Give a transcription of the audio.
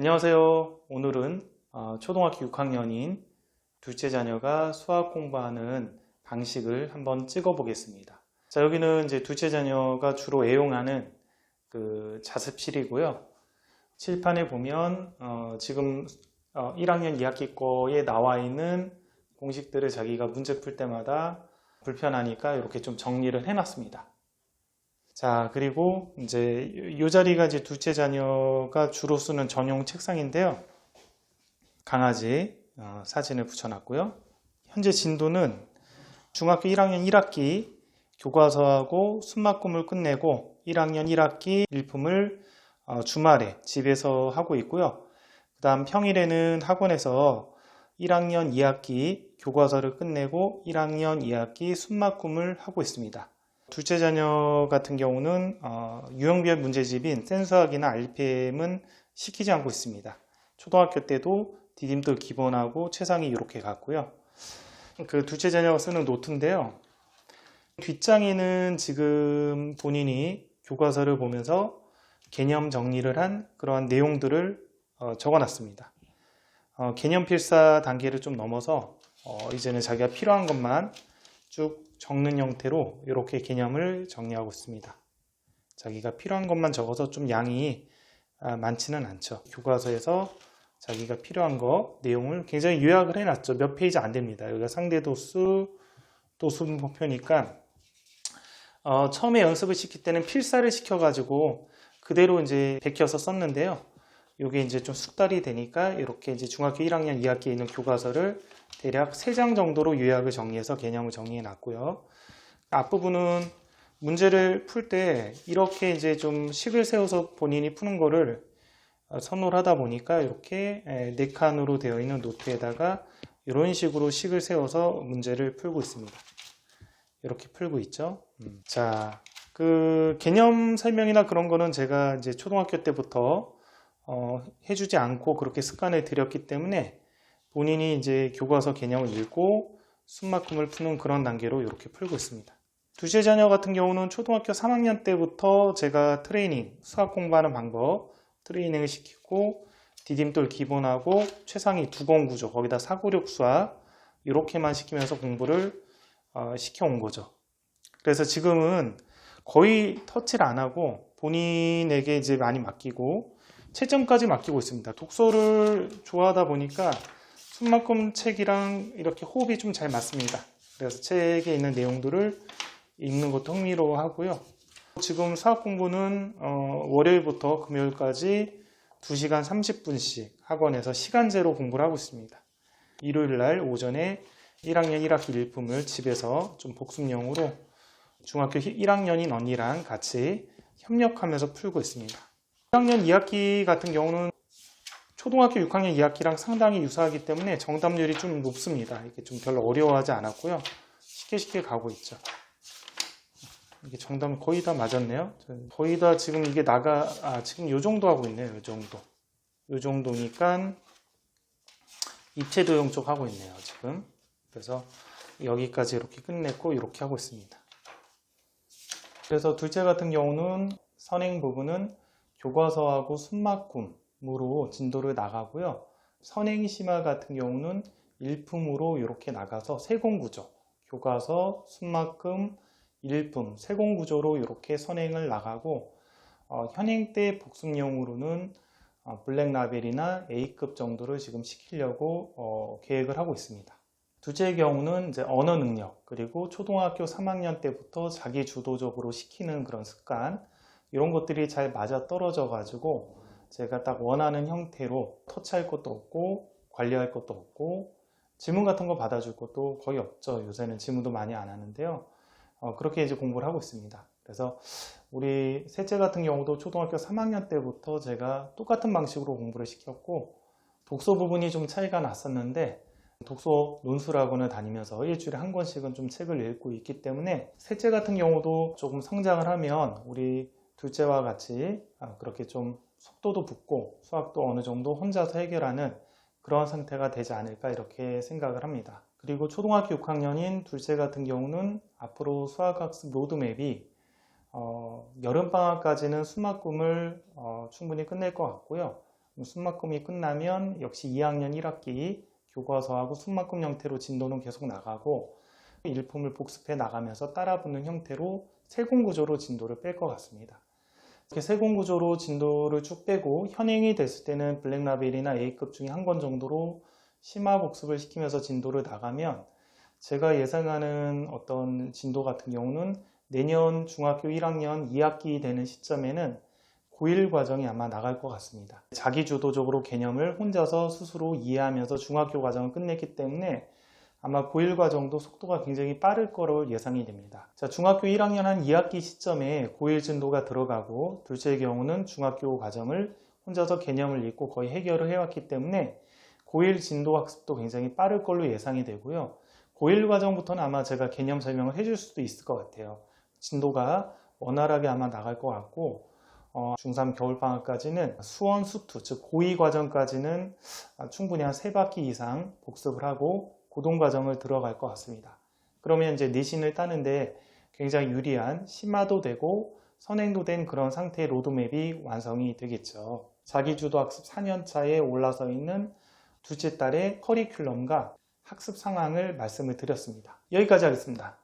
안녕하세요. 오늘은 어, 초등학교 6학년인 둘째 자녀가 수학 공부하는 방식을 한번 찍어 보겠습니다. 자, 여기는 이제 둘째 자녀가 주로 애용하는 그 자습실이고요. 칠판에 보면 어, 지금 어, 1학년 2학기 거에 나와 있는 공식들을 자기가 문제 풀 때마다 불편하니까 이렇게 좀 정리를 해놨습니다. 자, 그리고 이제 이 자리가 이제 둘째 자녀가 주로 쓰는 전용 책상인데요. 강아지 어, 사진을 붙여놨고요. 현재 진도는 중학교 1학년 1학기 교과서하고 순막금을 끝내고 1학년 1학기 일품을 어, 주말에 집에서 하고 있고요. 그 다음 평일에는 학원에서 1학년 2학기 교과서를 끝내고 1학년 2학기 순막금을 하고 있습니다. 둘째 자녀 같은 경우는 어, 유형별 문제집인 센수학이나 RPM은 시키지 않고 있습니다. 초등학교 때도 디딤돌 기본하고 최상위 이렇게 갔고요. 그 둘째 자녀가 쓰는 노트인데요. 뒷장에는 지금 본인이 교과서를 보면서 개념 정리를 한 그러한 내용들을 어, 적어놨습니다. 어, 개념 필사 단계를 좀 넘어서 어, 이제는 자기가 필요한 것만 쭉 적는 형태로 이렇게 개념을 정리하고 있습니다. 자기가 필요한 것만 적어서 좀 양이 아, 많지는 않죠. 교과서에서 자기가 필요한 거 내용을 굉장히 요약을 해놨죠. 몇 페이지 안 됩니다. 여기가 상대도수 또 수분표니까 어, 처음에 연습을 시킬 때는 필사를 시켜가지고 그대로 이제 베껴서 썼는데요. 이게 이제 좀 숙달이 되니까 이렇게 이제 중학교 1학년 2학기에 있는 교과서를 대략 3장 정도로 요약을 정리해서 개념을 정리해 놨고요. 앞부분은 문제를 풀 때 이렇게 이제 좀 식을 세워서 본인이 푸는 거를 선호를 하다 보니까 이렇게 네 칸으로 되어 있는 노트에다가 이런 식으로 식을 세워서 문제를 풀고 있습니다. 이렇게 풀고 있죠. 음. 자, 그 개념 설명이나 그런 거는 제가 이제 초등학교 때부터 어, 해주지 않고 그렇게 습관을 들였기 때문에 본인이 이제 교과서 개념을 읽고 순만큼을 푸는 그런 단계로 이렇게 풀고 있습니다. 두째 자녀 같은 경우는 초등학교 3학년 때부터 제가 트레이닝, 수학 공부하는 방법 트레이닝을 시키고 디딤돌 기본하고 최상위 두공 구조, 거기다 사고력 수학 이렇게만 시키면서 공부를 어, 시켜온 거죠. 그래서 지금은 거의 터치를 안 하고 본인에게 이제 많이 맡기고 채점까지 맡기고 있습니다. 독서를 좋아하다 보니까 순만큼 책이랑 이렇게 호흡이 좀 잘 맞습니다. 그래서 책에 있는 내용들을 읽는 것도 흥미로워 하고요. 지금 수학 공부는 어, 월요일부터 금요일까지 2시간 30분씩 학원에서 시간제로 공부를 하고 있습니다. 일요일 날 오전에 1학년 1학기 일품을 집에서 좀 복습용으로 중학교 1학년인 언니랑 같이 협력하면서 풀고 있습니다. 1학년 2학기 같은 경우는 초등학교 6학년 2학기랑 상당히 유사하기 때문에 정답률이 좀 높습니다. 이게 좀 별로 어려워하지 않았고요. 쉽게 쉽게 가고 있죠. 이게 정답 거의 다 맞았네요. 거의 다 지금 이게 나가, 아, 지금 요 정도 하고 있네요. 요 정도. 요 정도니까 입체도용 쪽 하고 있네요. 지금. 그래서 여기까지 이렇게 끝냈고 이렇게 하고 있습니다. 그래서 둘째 같은 경우는 선행 부분은 교과서하고 순막꿈 으로 진도를 나가고요. 선행 심화 같은 경우는 일품으로 이렇게 나가서 세공구조, 교과서, 순막금, 일품, 세공구조로 이렇게 선행을 나가고 어, 현행 때 복습용으로는 어, 블랙라벨이나 A급 정도를 지금 시키려고 어, 계획을 하고 있습니다. 둘째의 경우는 이제 언어 능력, 그리고 초등학교 3학년 때부터 자기 주도적으로 시키는 그런 습관, 이런 것들이 잘 맞아 떨어져 가지고 제가 딱 원하는 형태로 터치할 것도 없고 관리할 것도 없고 질문 같은 거 받아줄 것도 거의 없죠. 요새는 질문도 많이 안 하는데요. 어, 그렇게 이제 공부를 하고 있습니다. 그래서 우리 셋째 같은 경우도 초등학교 3학년 때부터 제가 똑같은 방식으로 공부를 시켰고 독서 부분이 좀 차이가 났었는데 독서 논술학원을 다니면서 일주일에 한 권씩은 좀 책을 읽고 있기 때문에 셋째 같은 경우도 조금 성장을 하면 우리 둘째와 같이 아, 그렇게 좀 속도도 붙고 수학도 어느 정도 혼자서 해결하는 그런 상태가 되지 않을까 이렇게 생각을 합니다. 그리고 초등학교 6학년인 둘째 같은 경우는 앞으로 수학학습 로드맵이 어, 여름방학까지는 수학꿈을 어, 충분히 끝낼 것 같고요. 순막금이 끝나면 역시 2학년 1학기 교과서하고 순막금 형태로 진도는 계속 나가고 일품을 복습해 나가면서 따라붙는 형태로 세공 구조로 진도를 뺄 것 같습니다. 이렇게 세공 구조로 진도를 쭉 빼고 현행이 됐을 때는 블랙라벨이나 A급 중에 한 권 정도로 심화 복습을 시키면서 진도를 나가면 제가 예상하는 어떤 진도 같은 경우는 내년 중학교 1학년 2학기 되는 시점에는 고1 과정이 아마 나갈 것 같습니다. 자기 주도적으로 개념을 혼자서 스스로 이해하면서 중학교 과정을 끝냈기 때문에 아마 고1 과 정도 속도가 굉장히 빠를 거로 예상이 됩니다. 자, 중학교 1학년 한 2학기 시점에 고1 진도가 들어가고 둘째의 경우는 중학교 과정을 혼자서 개념을 읽고 거의 해결을 해왔기 때문에 고1 진도 학습도 굉장히 빠를 걸로 예상이 되고요. 고1 과정부터는 아마 제가 개념 설명을 해줄 수도 있을 것 같아요. 진도가 원활하게 아마 나갈 것 같고 어, 중3 겨울방학까지는 수원, 수투, 즉 고2 과정까지는 충분히 한세 바퀴 이상 복습을 하고 고동 과정을 들어갈 것 같습니다. 그러면 이제 내신을 따는데 굉장히 유리한 심화도 되고 선행도 된 그런 상태의 로드맵이 완성이 되겠죠. 자기주도 학습 4년 차에 올라서 있는 둘째 딸의 커리큘럼과 학습 상황을 말씀을 드렸습니다. 여기까지 하겠습니다.